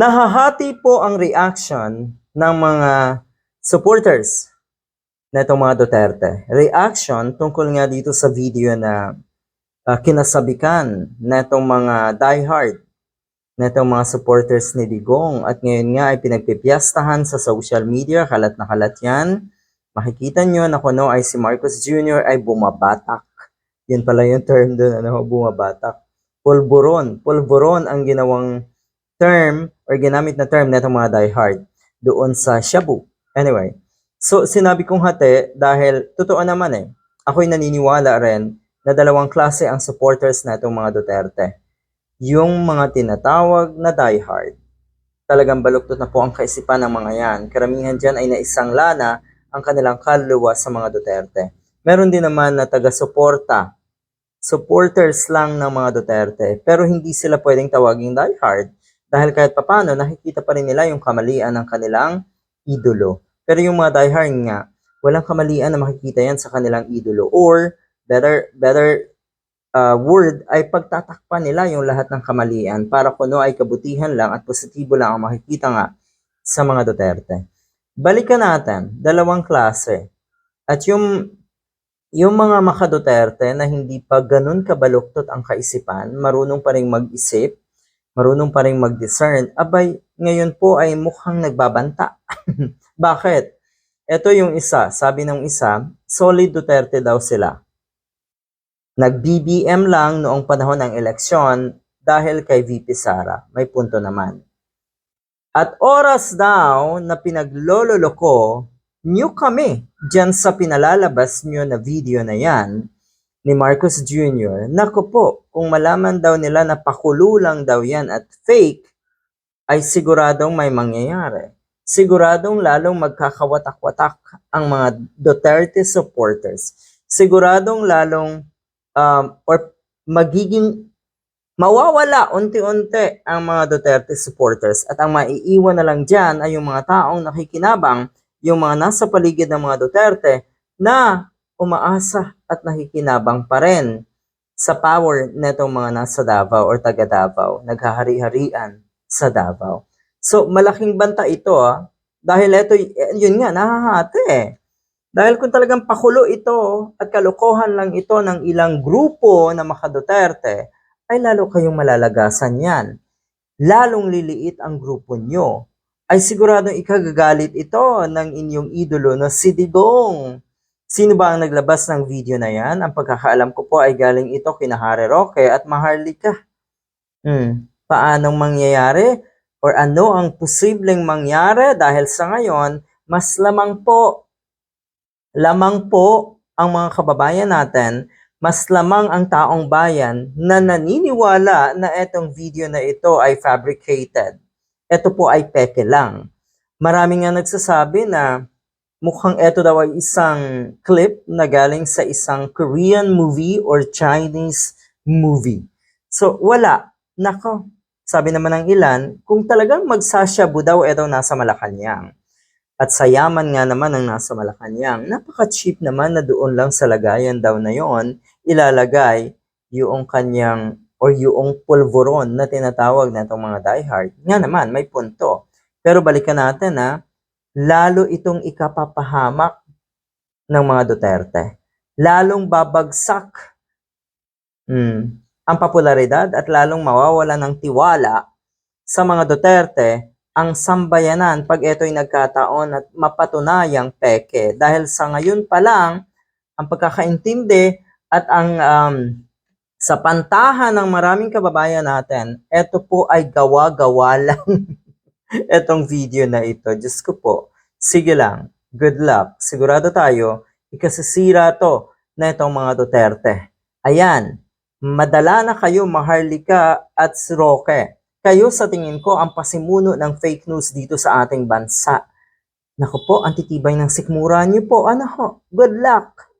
Nahahati po ang reaction ng mga supporters na itong mga Duterte. Reaction tungkol nga dito sa video na ah, kinasabikan na itong mga diehard na itong mga supporters ni Digong at ngayon nga ay pinagpipiyastahan sa social media, kalat na kalat yan. Makikita nyo na kung ano ay si Marcos Jr. ay bumabatak. Yun pala yung term doon, ano, bumabatak. Pulburon. Pulburon ang ginawang term or ginamit na term na itong mga diehard doon sa Shabu. Anyway, so sinabi kong hati dahil totoo naman eh, ako'y naniniwala rin na dalawang klase ang supporters na itong mga Duterte. Yung mga tinatawag na diehard. Talagang baluktot na po ang kaisipan ng mga yan. Karamihan dyan ay naisang lana ang kanilang kaluluwa sa mga Duterte. Meron din naman na taga-suporta. Supporters lang ng mga Duterte. Pero hindi sila pwedeng tawaging diehard dahil kahit papano nakikita pa rin nila yung kamalian ng kanilang idolo. Pero yung mga diehard nga, walang kamalian na makikita yan sa kanilang idolo. Or, better better uh, word ay pagtatakpan nila yung lahat ng kamalian para kuno ay kabutihan lang at positibo lang ang makikita nga sa mga Duterte. Balikan natin, dalawang klase. At yung yung mga maka-Duterte na hindi pa ganun kabaluktot ang kaisipan, marunong pa rin mag-isip, marunong pa rin mag-discern, abay, ngayon po ay mukhang nagbabanta. Bakit? Ito yung isa, sabi ng isa, solid Duterte daw sila. Nag-BBM lang noong panahon ng eleksyon dahil kay VP Sara. May punto naman. At oras daw na pinaglololoko nyo kami dyan sa pinalalabas nyo na video na yan ni Marcos Jr. Naku po, kung malaman daw nila na pakulo lang daw yan at fake, ay siguradong may mangyayari. Siguradong lalong magkakawatak-watak ang mga Duterte supporters. Siguradong lalong um, or magiging mawawala unti-unti ang mga Duterte supporters at ang maiiwan na lang dyan ay yung mga taong nakikinabang, yung mga nasa paligid ng mga Duterte na umaasa at nakikinabang pa rin sa power netong mga nasa Davao or taga Davao, naghahari-harian sa Davao. So, malaking banta ito ah, dahil ito, yun nga, nahahati eh. Dahil kung talagang pakulo ito at kalokohan lang ito ng ilang grupo na makaduterte, ay lalo kayong malalagasan yan. Lalong liliit ang grupo nyo. Ay siguradong ikagagalit ito ng inyong idolo na si Digong. Sino ba ang naglabas ng video na yan? Ang pagkakaalam ko po ay galing ito kina Harry Roque at Maharlika. Hmm, paanong mangyayari? Or ano ang posibleng mangyari dahil sa ngayon, mas lamang po lamang po ang mga kababayan natin, mas lamang ang taong bayan na naniniwala na itong video na ito ay fabricated. Ito po ay peke lang. Marami nga nagsasabi na mukhang ito daw ay isang clip na galing sa isang Korean movie or Chinese movie. So, wala. Nako, sabi naman ng ilan, kung talagang magsasyabu daw ito nasa Malacanang. At sa yaman nga naman ng nasa Malacanang, napaka-cheap naman na doon lang sa lagayan daw na yon ilalagay yung kanyang or yung pulveron na tinatawag na itong mga diehard. Nga naman, may punto. Pero balikan natin ha, lalo itong ikapapahamak ng mga Duterte. Lalong babagsak hmm, ang popularidad at lalong mawawala ng tiwala sa mga Duterte ang sambayanan pag ito'y nagkataon at mapatunayang peke. Dahil sa ngayon pa lang, ang pagkakaintindi at ang um, sa pantahan ng maraming kababayan natin, ito po ay gawa-gawa lang itong video na ito. Diyos ko po, sige lang, good luck. Sigurado tayo, ikasisira to na itong mga Duterte. Ayan, madala na kayo Maharlika at si Roque. Kayo sa tingin ko ang pasimuno ng fake news dito sa ating bansa. Naku po, ang titibay ng sikmura niyo po. Ano ho? Good luck!